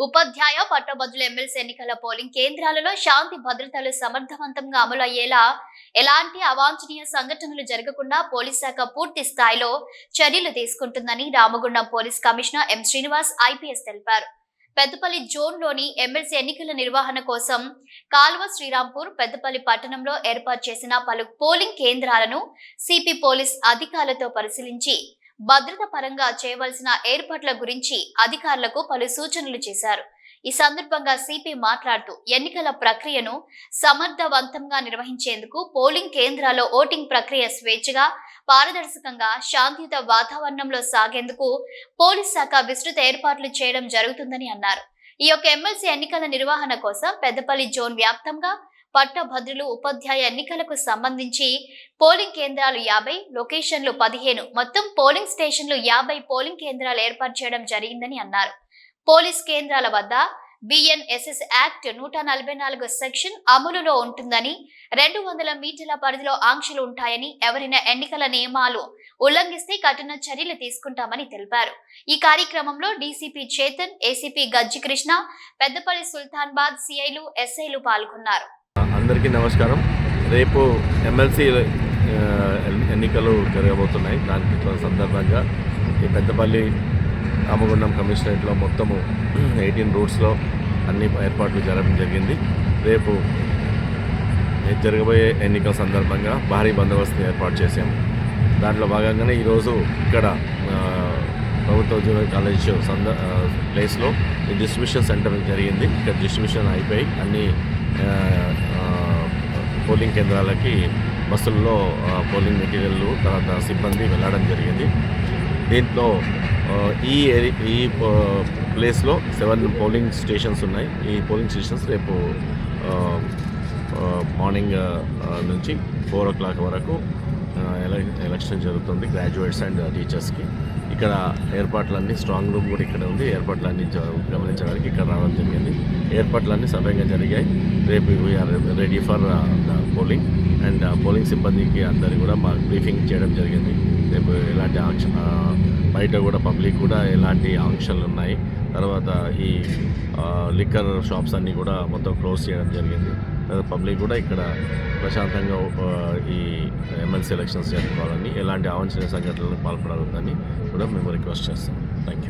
ఉపాధ్యాయ పట్టభద్రుల ఎమ్మెల్సీ ఎన్నికల పోలింగ్ కేంద్రాలలో శాంతి భద్రతలు సమర్థవంతంగా అమలు అయ్యేలా ఎలాంటి అవాంఛనీయ సంఘటనలు జరగకుండా పోలీస్ శాఖ పూర్తి స్థాయిలో చర్యలు తీసుకుంటుందని Ramagundam police commissioner M Srinivas IPS తెలిపారు. పెద్దపల్లి జోన్లోని ఎమ్మెల్సీ ఎన్నికల నిర్వహణ కోసం కాల్వ శ్రీరాంపూర్ పెద్దపల్లి పట్టణంలో ఏర్పాటు చేసిన పలు పోలింగ్ కేంద్రాలను సిపి పోలీస్ అధికారులతో పరిశీలించి భద్రత పరంగా చేయవలసిన ఏర్పాట్ల గురించి అధికారులకు పలు సూచనలు చేశారు. ఈ సందర్భంగా సిపి మాట్లాడుతూ ఎన్నికల ప్రక్రియను సమర్థవంతంగా నిర్వహించేందుకు పోలింగ్ కేంద్రాల్లో ఓటింగ్ ప్రక్రియ స్వేచ్ఛగా పారదర్శకంగా శాంతియుత వాతావరణంలో సాగేందుకు పోలీస్ శాఖ విస్తృత ఏర్పాట్లు చేయడం జరుగుతుందని అన్నారు. ఈ యొక్క ఎమ్మెల్సీ ఎన్నికల నిర్వహణ కోసం పెద్దపల్లి జోన్ వ్యాప్తంగా పట్టభద్రులు ఉపాధ్యాయ ఎన్నికలకు సంబంధించి పోలింగ్ కేంద్రాలు యాభై లొకేషన్లు పదిహేను. మొత్తం పోలింగ్ స్టేషన్లు యాభై పోలింగ్ కేంద్రాలు ఏర్పాటు చేయడం జరిగిందని అన్నారు. పోలీస్ కేంద్రాల వద్ద బిఎన్ఎస్ఎస్ యాక్ట్ నూట నలభై నాలుగు సెక్షన్ అమలులో ఉంటుందని రెండు వందల మీటర్ల పరిధిలో ఆంక్షలు ఉంటాయని ఎవరైనా ఎన్నికల నియమాలు ఉల్లంఘిస్తే కఠిన చర్యలు తీసుకుంటామని తెలిపారు. ఈ కార్యక్రమంలో డీసీపీ చేతన్ ఏసీపీ గజ్జి కృష్ణ పెద్దపల్లి సుల్తాన్బాద్ సిఐలు ఎస్ఐలు పాల్గొన్నారు. అందరికీ నమస్కారం. రేపు ఎమ్మెల్సీ ఎన్నికలు జరగబోతున్నాయి. దానికి సందర్భంగా ఈ పెద్దపల్లి రామగుండం కమిషనరేట్లో మొత్తము ఎయిటీన్ రూట్స్లో అన్ని ఏర్పాట్లు జరగడం జరిగింది. రేపు జరగబోయే ఎన్నికల సందర్భంగా భారీ బందోబస్తుని ఏర్పాటు చేశాము. దాంట్లో భాగంగానే ఈరోజు ఇక్కడ ప్రభుత్వ ఉద్యోగ కాలేజ్ సంద ప్లేస్లో ఈ డిస్ట్రిబ్యూషన్ సెంటర్ జరిగింది. ఇక్కడ డిస్ట్రిబ్యూషన్ అయిపోయి అన్ని పోలింగ్ కేంద్రాలకి బస్సుల్లో పోలింగ్ మెటీరియల్ తర్వాత సిబ్బంది వెళ్ళడం జరిగింది. దీంట్లో ఈ ఏరి ఈ ప్లేస్లో సెవెన్ పోలింగ్ స్టేషన్స్ ఉన్నాయి. ఈ పోలింగ్ స్టేషన్స్ రేపు మార్నింగ్ నుంచి ఫోర్ ఓ క్లాక్ వరకు ఎలక్షన్ జరుగుతుంది గ్రాడ్యుయేట్స్ అండ్ టీచర్స్కి. ఇక్కడ ఏర్పాట్లన్నీ స్ట్రాంగ్ రూమ్ కూడా ఇక్కడ ఉంది. ఏర్పాట్లన్నీ గమనించడానికి ఇక్కడ రావడం జరిగింది. ఏర్పాట్లన్నీ సవ్యంగా జరిగాయి. రేపు we're ready for the polling and polling సిబ్బందికి అందరికీ కూడా మా బ్రీఫింగ్ చేయడం జరిగింది. రేపు ఎలాంటి ఆంక్ష బయట కూడా పబ్లిక్ కూడా ఎలాంటి ఆంక్షలు ఉన్నాయి. తర్వాత ఈ లిక్కర్ షాప్స్ అన్నీ కూడా మొత్తం క్లోజ్ చేయడం జరిగింది. పబ్లిక్ కూడా ఇక్కడ ప్రశాంతంగా ఈ ఎమ్మెల్సీ ఎలక్షన్స్ జరుపుకోవాలని ఎలాంటి అవాంఛనీయ సంఘటనలకు పాల్పడాలని కూడా మేము రిక్వెస్ట్ చేస్తాం. Thank you